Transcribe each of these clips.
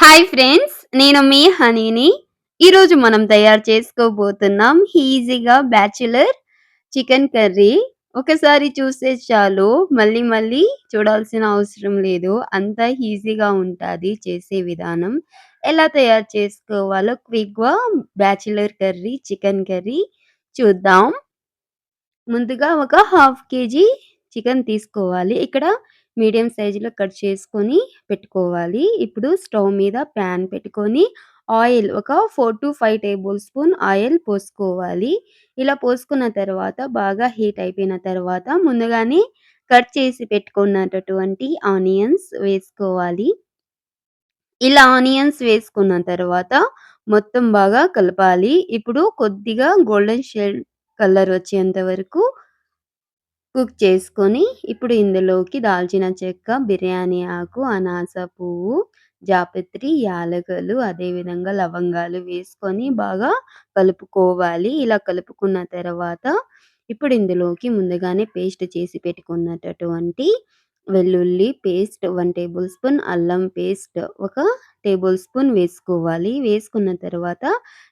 Hi friends నేను మీ హనీని. ఈరోజు మనం తయారు చేసుకోబోతున్నాం ఈజీగా బ్యాచులర్ చికెన్ కర్రీ. ఒకసారి చూస్తే చాలు మళ్ళీ మళ్ళీ చూడాల్సిన అవసరం లేదు. అంత ఈజీగా ఉంటుంది చేసే విధానం. ఎలా తయారు చేసుకోవాలో క్విక్గా బ్యాచులర్ కర్రీ చికెన్ కర్రీ చూద్దాం. ముందుగా ఒక హాఫ్ కేజీ చికెన్ తీసుకోవాలి. ఇక్కడ మీడియం సైజులో కట్ చేసుకొని పెట్టుకోవాలి. ఇప్పుడు స్టవ్ మీద ప్యాన్ పెట్టుకొని ఆయిల్ ఒక four to five tablespoon oil పోసుకోవాలి. ఇలా పోసుకున్న తర్వాత బాగా హీట్ అయిపోయిన తర్వాత ముందుగానే కట్ చేసి పెట్టుకున్నటువంటి ఆనియన్స్ వేసుకోవాలి. ఇలా ఆనియన్స్ వేసుకున్న తర్వాత మొత్తం బాగా కలపాలి. ఇప్పుడు కొద్దిగా గోల్డెన్ షేడ్ కలర్ వచ్చేంత వరకు కుక్ చేసుకొని ఇప్పుడు ఇందులోకి దాల్చిన చెక్క, బిర్యానీ ఆకు, అనాస పువ్వు, జాపత్రి, యాలకులు అదేవిధంగా లవంగాలు వేసుకొని బాగా కలుపుకోవాలి. ఇలా కలుపుకున్న తర్వాత ఇప్పుడు ఇందులోకి ముందుగానే పేస్ట్ చేసి పెట్టుకున్నటటువంటి వెల్లుల్లి పేస్ట్ వన్ టేబుల్ స్పూన్ అల్లం పేస్ట్ ఒక టేబుల్ స్పూన్ వేసుకోవాలి. వేసుకున్న తర్వాత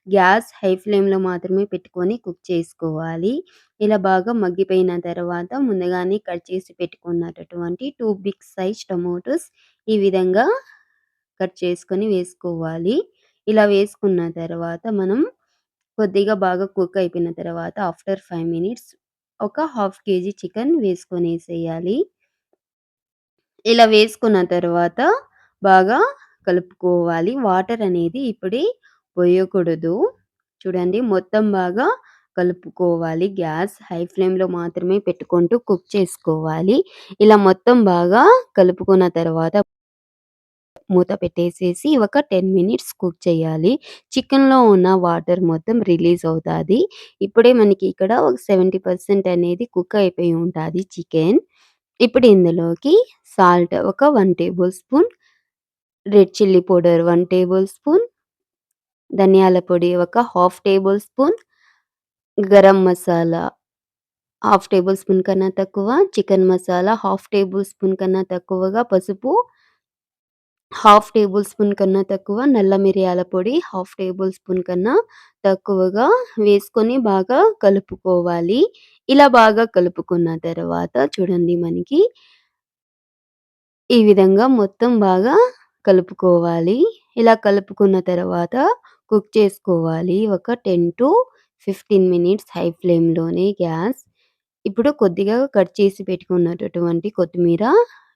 గ్యాస్ హై ఫ్లేమ్లో మాత్రమే పెట్టుకొని కుక్ చేసుకోవాలి. ఇలా బాగా మగ్గిపోయిన తర్వాత ముందుగానే కట్ చేసి పెట్టుకున్నటువంటి టూ బిగ్ సైజ్ టమోటోస్ ఈ విధంగా కట్ చేసుకొని వేసుకోవాలి. ఇలా వేసుకున్న తర్వాత మనం కొద్దిగా బాగా కుక్ అయిపోయిన తర్వాత ఆఫ్టర్ ఫైవ్ మినిట్స్ ఒక హాఫ్ కేజీ చికెన్ వేసుకొని వేసేయాలి ఇలా వేసుకున్న తర్వాత బాగా కలుపుకోవాలి. వాటర్ అనేది ఇప్పుడే పోయకూడదు. చూడండి మొత్తం బాగా కలుపుకోవాలి. గ్యాస్ హై ఫ్లేమ్లో మాత్రమే పెట్టుకుంటూ కుక్ చేసుకోవాలి. ఇలా మొత్తం బాగా కలుపుకున్న తర్వాత మూత పెట్టేసేసి ఒక టెన్ మినిట్స్ కుక్ చేయాలి. చికెన్లో ఉన్న వాటర్ మొత్తం రిలీజ్ అవుతుంది. ఇప్పుడే మనకి ఇక్కడ ఒక సెవెంటీ పర్సెంట్ అనేది కుక్ అయిపోయి ఉంటుంది చికెన్. ఇప్పుడు ఇందులోకి సాల్ట్ ఒక one tablespoon red chilli powder one tablespoon ధనియాల పొడి ఒక half tablespoon garam masala half tablespoon కన్నా తక్కువ chicken masala half tablespoon కన్నా తక్కువగా పసుపు హాఫ్ టేబుల్ స్పూన్ కన్నా తక్కువ నల్ల మిరియాల పొడి హాఫ్ టేబుల్ స్పూన్ కన్నా తక్కువగా వేసుకొని బాగా కలుపుకోవాలి. ఇలా బాగా కలుపుకున్న తర్వాత చూడండి మనకి ఈ విధంగా మొత్తం బాగా కలుపుకోవాలి. ఇలా కలుపుకున్న తర్వాత కుక్ చేసుకోవాలి. ఒక ten to fifteen minutes high ఫ్లేమ్లోనే గ్యాస్. ఇప్పుడు కొద్దిగా కట్ చేసి పెట్టుకున్నటువంటి కొత్తిమీర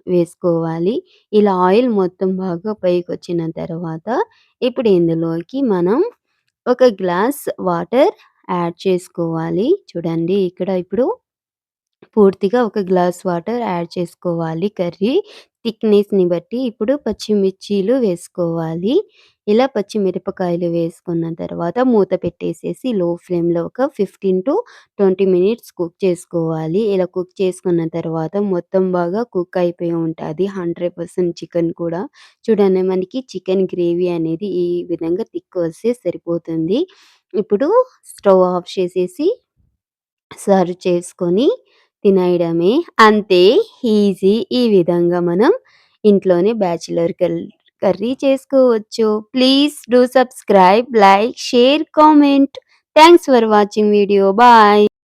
వేసుకోవాలి. ఇలా ఆయిల్ మొత్తం బాగా పైకి వచ్చిన తర్వాత ఇప్పుడు ఇందులోకి మనం ఒక గ్లాస్ వాటర్ యాడ్ చేసుకోవాలి. చూడండి ఇక్కడ ఇప్పుడు పూర్తిగా ఒక గ్లాస్ వాటర్ యాడ్ చేసుకోవాలి. కర్రీ థిక్నెస్ని బట్టి ఇప్పుడు పచ్చిమిర్చీలు వేసుకోవాలి. ఇలా పచ్చిమిరపకాయలు వేసుకున్న తర్వాత మూత పెట్టేసేసి లో ఫ్లేమ్లో ఒక fifteen to twenty minutes cook చేసుకోవాలి. ఇలా కుక్ చేసుకున్న తర్వాత మొత్తం బాగా కుక్ అయిపోయి ఉంటుంది. హండ్రెడ్ పర్సెంట్ చికెన్ కూడా. చూడండి మనకి చికెన్ గ్రేవీ అనేది ఈ విధంగా తిక్కు వస్తే సరిపోతుంది. ఇప్పుడు స్టవ్ ఆఫ్ చేసేసి సర్వ్ చేసుకొని తినేయడమే. అంతే ఈజీ. ఈ విధంగా మనం ఇంట్లోనే బ్యాచిలర్ కర్రీ చేసుకోవచ్చు. Please do subscribe like share comment thanks for watching video bye